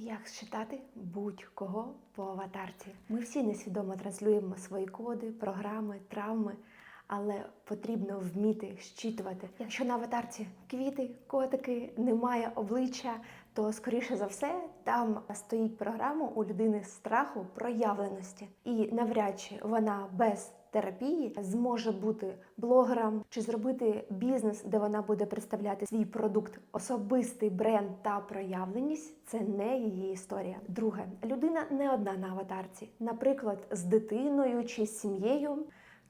Як считати будь-кого по аватарці? Ми всі несвідомо транслюємо свої коди, програми, травми, але потрібно вміти щитувати. Якщо на аватарці квіти, котики, немає обличчя, то скоріше за все там стоїть програма у людини страху проявленості, і навряд чи вона без терапії зможе бути блогером чи зробити бізнес, де вона буде представляти свій продукт, особистий бренд та проявленість це не її історія. Друге, людина не одна на аватарці, наприклад, з дитиною чи з сім'єю.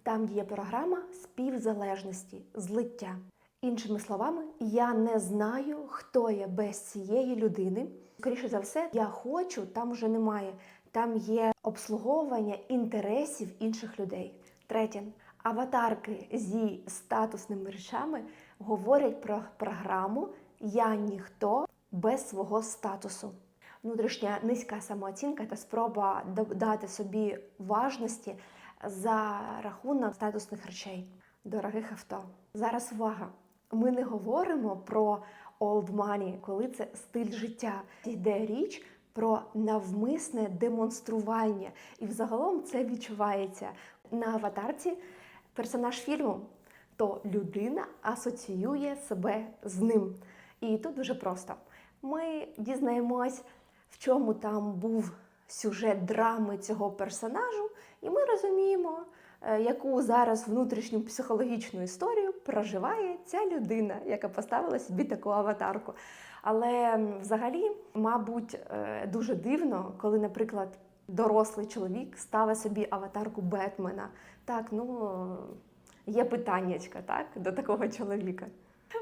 Там є програма співзалежності, злиття. Іншими словами, я не знаю, хто я без цієї людини. Скоріше за все, я хочу, там вже немає. Там є обслуговування інтересів інших людей. Третє, аватарки зі статусними речами говорять про програму Я ніхто без свого статусу. Внутрішня низька самооцінка та спроба дати собі важності за рахунок статусних речей, дорогих авто. Зараз увага! Ми не говоримо про old money, коли це стиль життя. Йде річ про навмисне демонстрування, і взагалом це відчувається на аватарці. Персонаж фільму, то людина асоціює себе з ним. І тут дуже просто. Ми дізнаємось, в чому там був сюжет драми цього персонажу, і ми розуміємо, яку зараз внутрішню психологічну історію проживає ця людина, яка поставила собі таку аватарку. Але взагалі, мабуть, е, дуже дивно, коли, наприклад, дорослий чоловік ставить собі аватарку Бетмена. Так, ну є питаннячка, так, до такого чоловіка.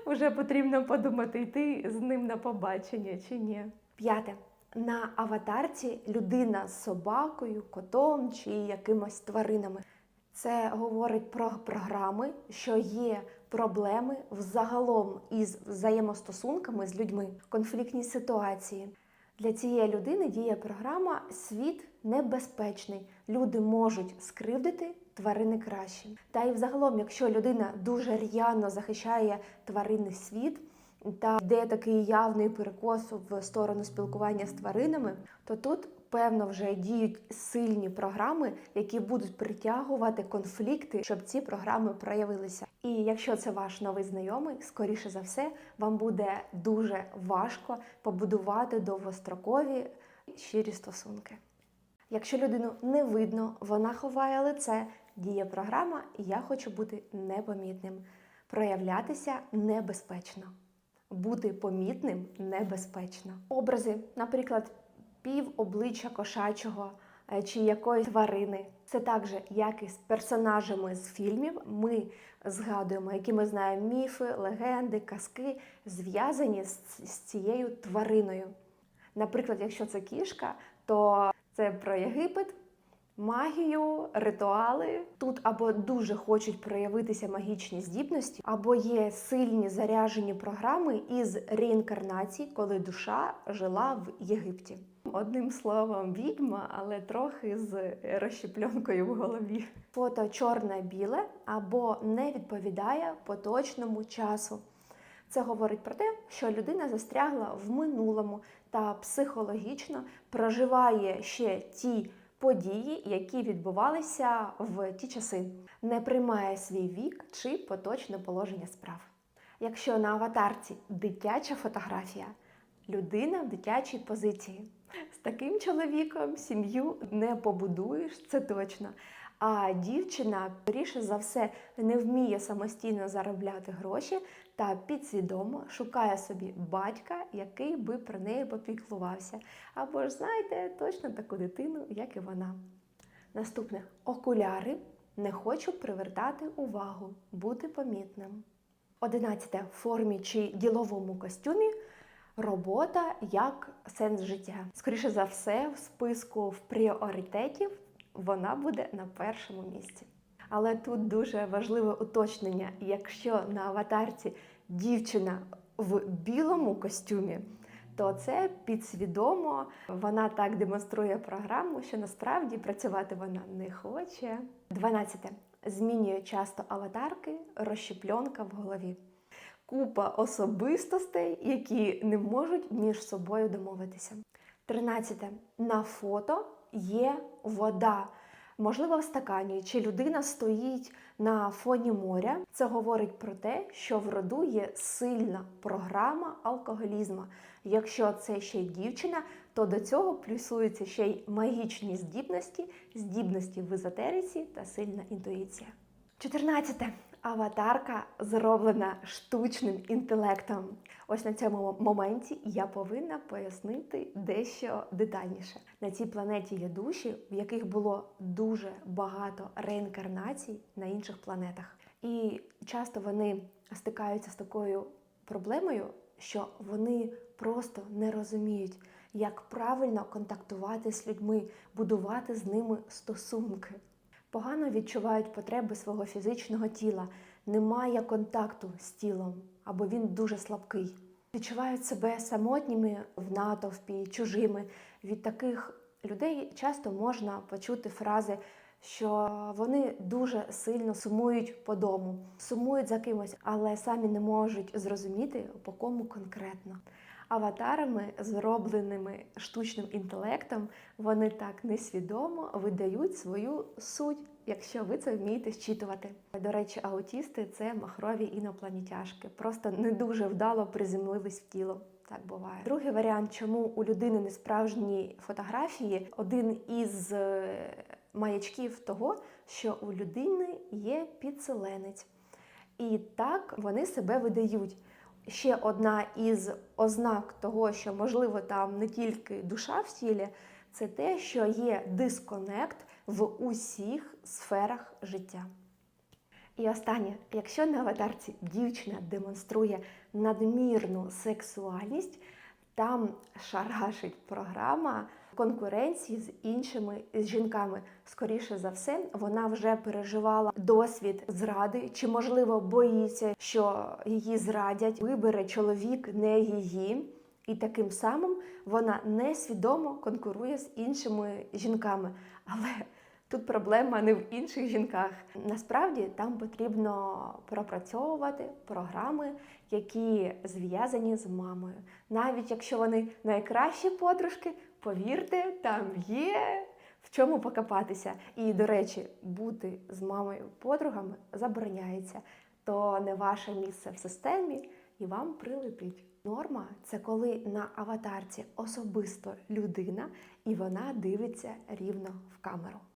Вже потрібно подумати, йти з ним на побачення чи ні. П'яте. На аватарці людина з собакою, котом чи якимось тваринами. Це говорить про програми, що є проблеми взагалом із взаємостосунками з людьми, конфліктні ситуації. Для цієї людини діє програма Світ небезпечний. Люди можуть скривдити тварини краще. Та й взагалом, якщо людина дуже р'яно захищає тваринний світ та йде такий явний перекос в сторону спілкування з тваринами, то тут певно вже діють сильні програми, які будуть притягувати конфлікти, щоб ці програми проявилися. І якщо це ваш новий знайомий, скоріше за все, вам буде дуже важко побудувати довгострокові щирі стосунки. Якщо людину не видно, вона ховає лице, діє програма Я хочу бути непомітним. Проявлятися небезпечно. Бути помітним небезпечно. Образи, наприклад, пів обличчя кошачого е, чи якоїсь тварини. Це також, як і з персонажами з фільмів, ми згадуємо, які ми знаємо міфи, легенди, казки, зв'язані з, з цією твариною. Наприклад, якщо це кішка, то це про Єгипет, магію, ритуали. Тут або дуже хочуть проявитися магічні здібності, або є сильні заряжені програми із реінкарнації, коли душа жила в Єгипті. Одним словом, відьма, але трохи з розщепленкою в голові. Фото чорне-біле або не відповідає поточному часу. Це говорить про те, що людина застрягла в минулому та психологічно проживає ще ті події, які відбувалися в ті часи, не приймає свій вік чи поточне положення справ. Якщо на аватарці дитяча фотографія, людина в дитячій позиції. З таким чоловіком сім'ю не побудуєш, це точно. А дівчина, скоріше за все, не вміє самостійно заробляти гроші та підсвідомо шукає собі батька, який би про неї попіклувався. Або ж знаєте, точно таку дитину, як і вона. Наступне окуляри не хочу привертати увагу, бути помітним. Одинадцяте в формі чи діловому костюмі. Робота як сенс життя. Скоріше за все, в списку в пріоритетів вона буде на першому місці. Але тут дуже важливе уточнення: якщо на аватарці дівчина в білому костюмі, то це підсвідомо вона так демонструє програму, що насправді працювати вона не хоче. 12. Змінює часто аватарки, розщепленка в голові. Купа особистостей, які не можуть між собою домовитися. 13. На фото є вода. Можливо, в стакані, чи людина стоїть на фоні моря. Це говорить про те, що в роду є сильна програма алкоголізму. Якщо це ще й дівчина, то до цього плюсуються ще й магічні здібності, здібності в езотериці та сильна інтуїція. 14. Аватарка зроблена штучним інтелектом. Ось на цьому моменті я повинна пояснити дещо детальніше. На цій планеті є душі, в яких було дуже багато реінкарнацій на інших планетах. І часто вони стикаються з такою проблемою, що вони просто не розуміють, як правильно контактувати з людьми, будувати з ними стосунки погано відчувають потреби свого фізичного тіла, немає контакту з тілом або він дуже слабкий. Відчувають себе самотніми в натовпі, чужими. Від таких людей часто можна почути фрази, що вони дуже сильно сумують по дому, сумують за кимось, але самі не можуть зрозуміти, по кому конкретно. Аватарами, зробленими штучним інтелектом, вони так несвідомо видають свою суть, якщо ви це вмієте щитувати. До речі, аутісти це махрові інопланетяшки, просто не дуже вдало приземлились в тіло. Так буває. Другий варіант, чому у людини не справжні фотографії, один із е, маячків того, що у людини є підселенець. І так вони себе видають. Ще одна із ознак того, що можливо там не тільки душа в тілі, це те, що є дисконект в усіх сферах життя. І останнє, якщо на аватарці дівчина демонструє надмірну сексуальність, там шарашить програма конкуренції з іншими жінками. Скоріше за все, вона вже переживала досвід зради, чи, можливо, боїться, що її зрадять, вибере чоловік не її. І таким самим вона несвідомо конкурує з іншими жінками. Але тут проблема не в інших жінках. Насправді там потрібно пропрацьовувати програми, які зв'язані з мамою. Навіть якщо вони найкращі подружки, повірте, там є в чому покопатися. І, до речі, бути з мамою подругами забороняється, то не ваше місце в системі і вам прилетить. Норма це коли на аватарці особисто людина і вона дивиться рівно в камеру.